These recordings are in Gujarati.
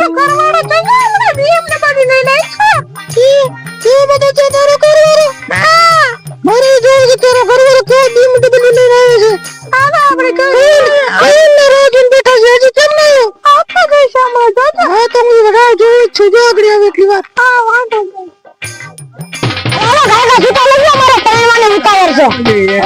તારો ઘરવાળો તો જો હમણાં BMW લઈને આવ્યો. ઈ, ઈ બધો છે તારો ઘરવાળો? હા. મારે જોવું છે તારો ઘરવાળો કેવો BMW લઈને આવ્યો છે. હાલો આપણે ઘરે. આઈને રાહ જોઈને બેઠા છે, હજી કેમ નહીં આવ્યો? આપો ગઈ સાંભળો તો તો. હા, તો હું રાહ જોઈ જ છું. જો આગળ આવે એટલી વાર. હા, વાંધો નહીં. હાલો, ગાયકા છૂટા લઈ લો, મારે પરણવાની ઉતાવળ છે.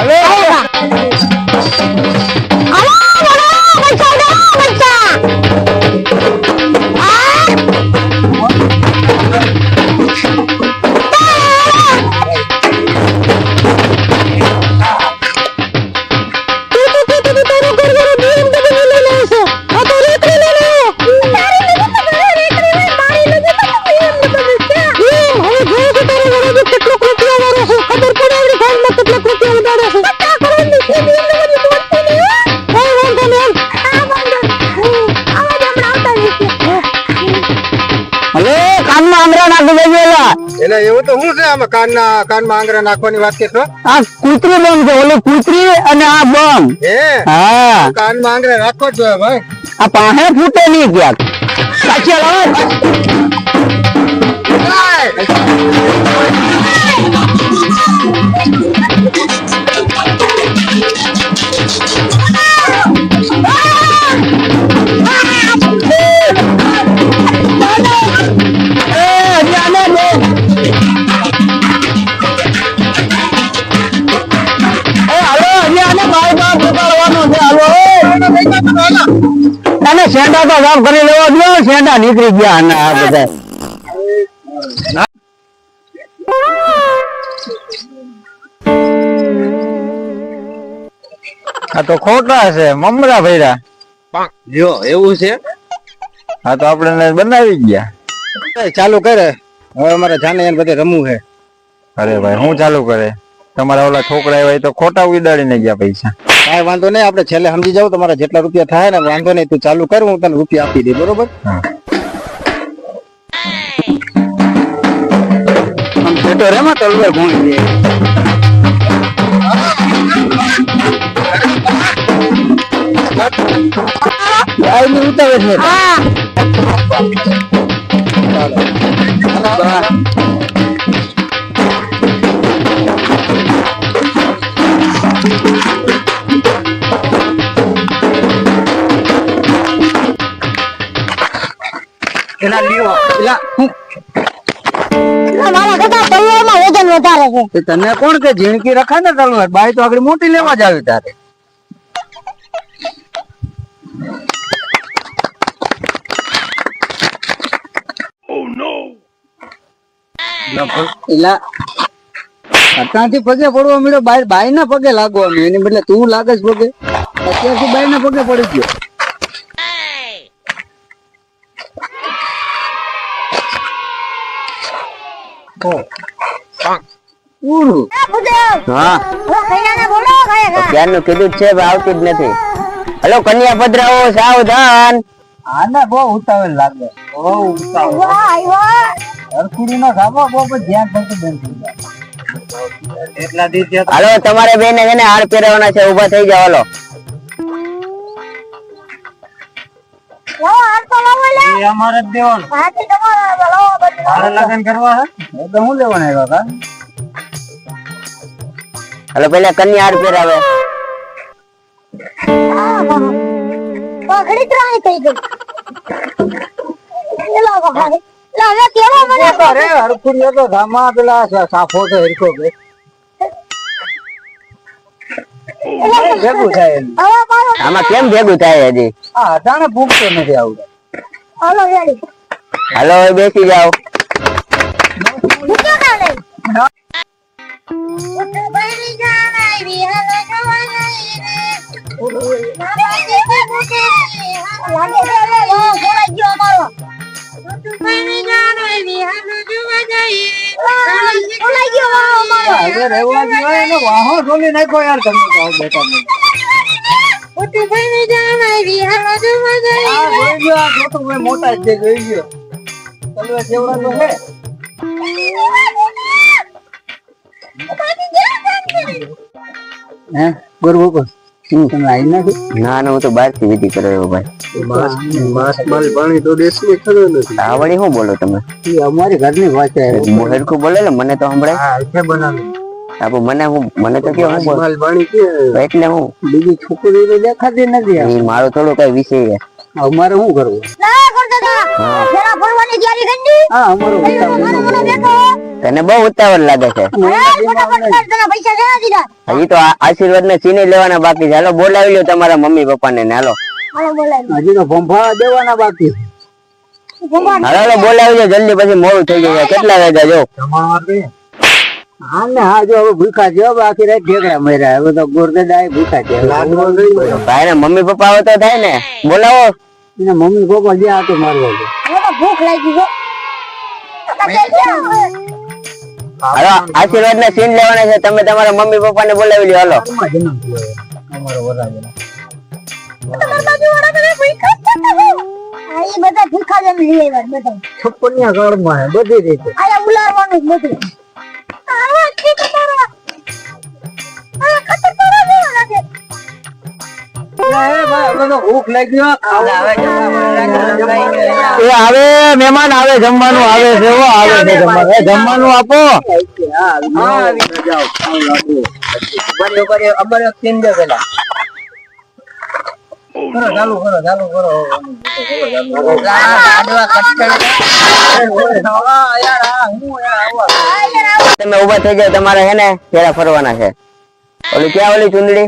છે આમાં કાનના કાનમાં આંગળા નાખવાની વાત કે છો આ કૂતરી બોમ્બ છે ઓલી કૂતરી અને આ બોમ્બ હે? હા. કાનમાં આંગળા રાખો જ જોઈએ ભાઈ. આ પાસે ફૂટે નહીં ક્યાંક સાચી લાવો શેંડા તો સાફ કરી લેવા દો શેંડા નીકળી ગયા આના આ બધા. આ તો ખોટા છે મમરા ભૈરા જો એવું છે? હા તો આપણે બનાવી ગયા. ચાલુ કરે. હવે અમારે જાને એને બધે રમવું છે. અરે ભાઈ હું ચાલુ કરે? તમારા ઓલા છોકરા એવા તો ખોટા ઉડાડીને ગયા પૈસા. કાંઈ વાંધો નહીં આપણે છેલ્લે સમજી જાવ તમારા જેટલા રૂપિયા થાય ને વાંધો નહીં તું ચાલુ કર હું તને રૂપિયા આપી દે બરોબર? રેમાં તલવાર દે ઉતાવે છે. તને કોણ કે ઝીણકી રખાય ને તલવાર બાઈ તો આગળ મોટી લેવા જ આવી તારે. એલા અત્યારથી પગે પડવા મળ્યો બાઈ ના પગે લાગવા મળ્યો એની બદલે તું લાગે પગે? અત્યારથી બાઈ ના પગે પડી ગયો ઉરું. હા ક્યારનું કીધું છે આવતી જ નથી. હલો કન્યા પધરાવો સાવધાન. આને બહુ ઉતાવળ લાગે. બહુ ઉતાવળ હરખુડી નો ધાબો બહુ ધ્યાન થતું બંધ થઈ જાય. તમારે બેને છે ને હાર પહેરવાના છે ઊભા થઈ જાવ હાલો. એ અમારે જ દેવાનું. મારે લગ્ન કરવા હે? તો હું લેવાના આવ્યા કા? હાલો પેલા કન્યા હાર પહેરાવે. થઈ ગઈ. એલા કેવો મને તો ધામા પેલા સાફો છે હરખો બે ભેગું થાય આમાં કેમ ભેગું થાય હજી? આ અટાણે ભૂખતો નથી આવડે હાલો બેસી જાઓ. રહેવા જોઈએ વાહો ઢોલી નાખો યાર તમે તો આવ બેટા ને. ઉઠ બની જાણાય વિહાર જવાનાય આ જોઈ ગયો આ છોટું ભાઈ મોટા છે જોઈ ગયો તલવાર જેવડા તો હે હે તમે આઈ નથી? ના ના હું તો બહારથી વિધિ ભાઈ. માસ માલ પાણી તો દેશમાં ખરો નથી. આ શું બોલો તમે. એ અમારી ઘરની વાત છે. હરખું બોલે ને મને તો સંભળાય. હા છે બનાવી. આપો મને હું મને તો કેવું હું બોલ માલ પાણી કે એટલે હું બીજી છોકરી તો દેખાતી નથી એ મારો થોડો કઈ વિષય છે. અમારે શું કરવું? હા. હા તને બહુ ઉતાવળ લાગે છે. અરે ફટાફટ કર તને પૈસા દેવા દીધા. હજી તો આશીર્વાદ ને સીને લેવાના બાકી છે. હાલો બોલાવી લો તમારા મમ્મી પપ્પા ને હાલો. હજી તો ભંભા દેવાના બાકી. હાલો હાલો બોલાવી લો જલ્દી પછી મોડું થઈ જાય. કેટલા વાગ્યા જો? હા ને હા જો હવે ભૂખા છે હવે આખી રાત ઢેકડા મર્યા. હવે તો ગોરદાદા ભૂખા છે. ભાઈ ને મમ્મી પપ્પા આવે તો થાય ને? બોલાવો. મમ્મી પપ્પા જ્યાં હતો મારવા છે. ભૂખ લાગી છે. હાલો આશીર્વાદ ના સીન લેવાના છે. તમે તમારા મમ્મી પપ્પા ને બોલાવી લ્યો. હાલો. અમારો બધા ભૂખા જ લઈ આવ્યા બધા. છપ્પનિયા કાળમાં બધી રીતે. આયા ઉલારવાનું બધું. એ આવે મહેમાન આવે જમવાનું આવે છે આવે છે જમવાનું જમવાનું આપો. અમારે પેલા. ચાલુ કરો ચાલુ કરો. તમે ઊભા થઈ જાય તમારે હે ને ફેરા ફરવાના છે. ઓલી ક્યાં ઓલી ચુંદડી?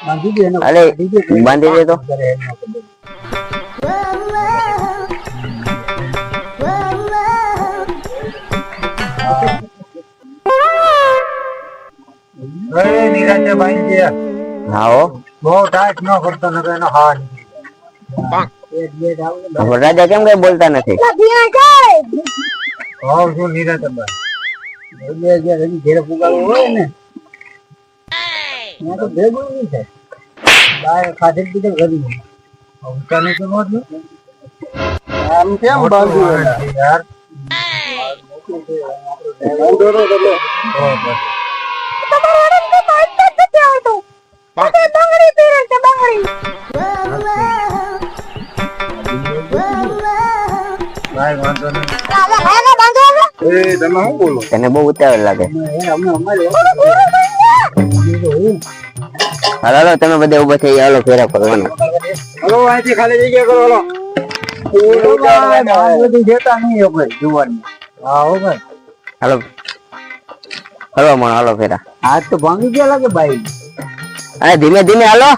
અરે બાંધી. દે તો હા હો. બહુ ટાઈટ ન કરતો ને એનો હાર રાજા કેમ કઈ બોલતા નથી? ઘેરે પુગાડવું હોય ને ત્યાં તો બે નહીં છે બાય ખાધે પીધે ઘરી ઊંચાનું તો નોંધ ને આમ કેમ બાજુ યાર તમારો રંગ તો પાંચ જ નથી આવતો પછી બંગડી પહેરે છે બંગડી ભાઈ વાંધો નહીં. રાજા ભાઈને બાંધો હવે. એ તમે શું બોલો? તને બહુ ઉતાવળ લાગે. હાલો હાલો તમે બધા ઊભા થઈ જાવ હાલો ફેરા કરવાનો હાલો અહીંથી ખાલી જગ્યા કરો હલો. બધું જેતા નહીં હો ભાઈ જુવાની હા હો ભાઈ. હાલો. હાલો મણ હાલો ફેરા. હાથ તો ભાંગી ગયા લાગે ભાઈ. અરે ધીમે ધીમે હાલો.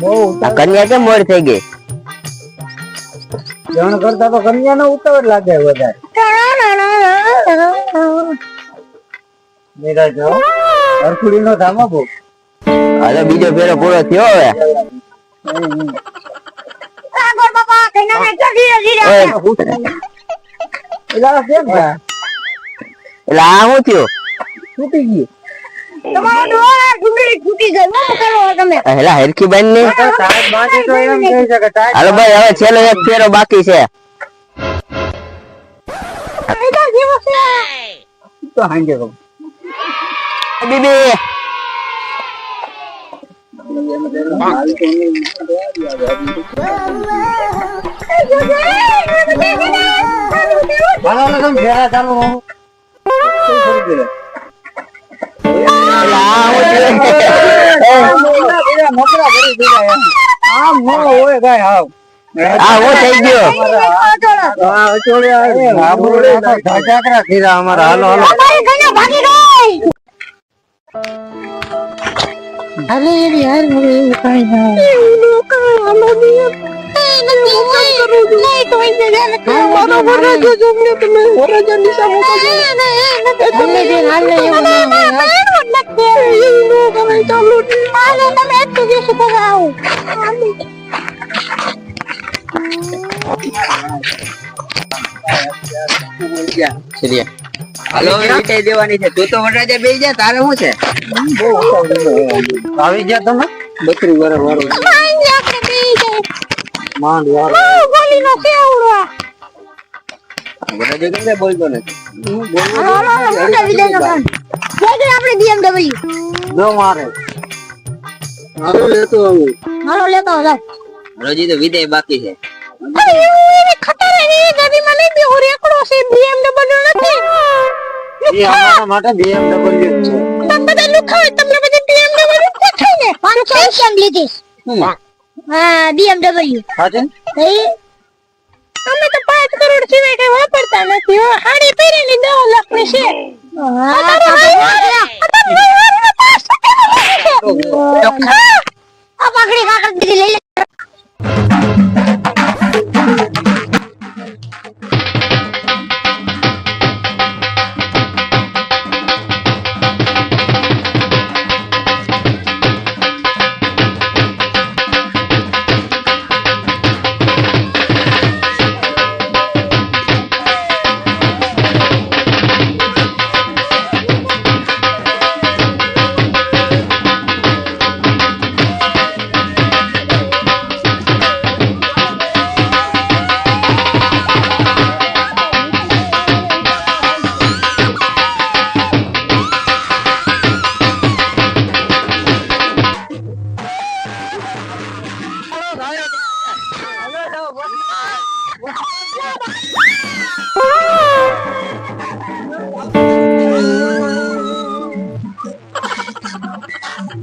બહુ કન્યા કેમ મોડ થઈ ગઈ? જણ કરતા તો કન્યા નો ઉતાવળ લાગે વધારે. મેરા જો હરખુડી નો ધામા બહુ. હાલો બીજો ફેરો પૂરો થયો હવે. આગળ બાપા કઈના ને ચાલ ધીરે ધીરે એલા કેમ થયા? એટલે આ શું તૂટી ગઈ તમારો ડોળા ઢૂંઢળી ફૂટી જાય શું કરો તમે? હેલા હરખી બેનની ટાઈટ બાંધે તો એમ કહી શકે હાલો ભાઈ હવે છેલ્લો એક ફેરો બાકી છે. છે તો હાંજે કહું આવે. આબરૂ તો ઢાંચાકરા ખીરા અમારા. હાલો, હાલો. અમારી કન્યા ભાગી ગઈ અરે એની હાર મને એવું કઈ ના એવું કઈ હાલો નહીં નહીં તો એને જાને કે મારો વરરાજો જમને તમે વરરાજા નિશા મોકલજો તમે જે હાલ એવું ના એવું નો કરે ચાલો મારે તમે એક દિવસ બગાવો હાલો. વિટાઈ દેવાની છે? તું તો વરરાજા બેસી જા તારે શું છે? આવી ગયા તમે? બકરી વર્ષ વાળું. નો માંડ વાળું. બહુ બોલીનો કેવડો વરરાજો કેમ બોલતો ને કાન ગઈ આપણે BMW નો મારે. મારું લેતો આવું. હાલો લેતો આવો, રોજી તો વિદાય બાકી છે. ગાડીમાં હું રેકડો છે BMW નથી. એ અમારા માટે BMW જ છે. તમે બધા લુખા હોય તમને બધી BMW જ થાય ને? પાંચસો કેમ લીધી હા BMW સાચે એ? અમે તો પાંચ કરોડ સિવાય કઈ વાપરતા નથી હો. હાડી પહેરીને દસ લાખની છે. આ પાઘડી કાકડ દીધી લઈ લે.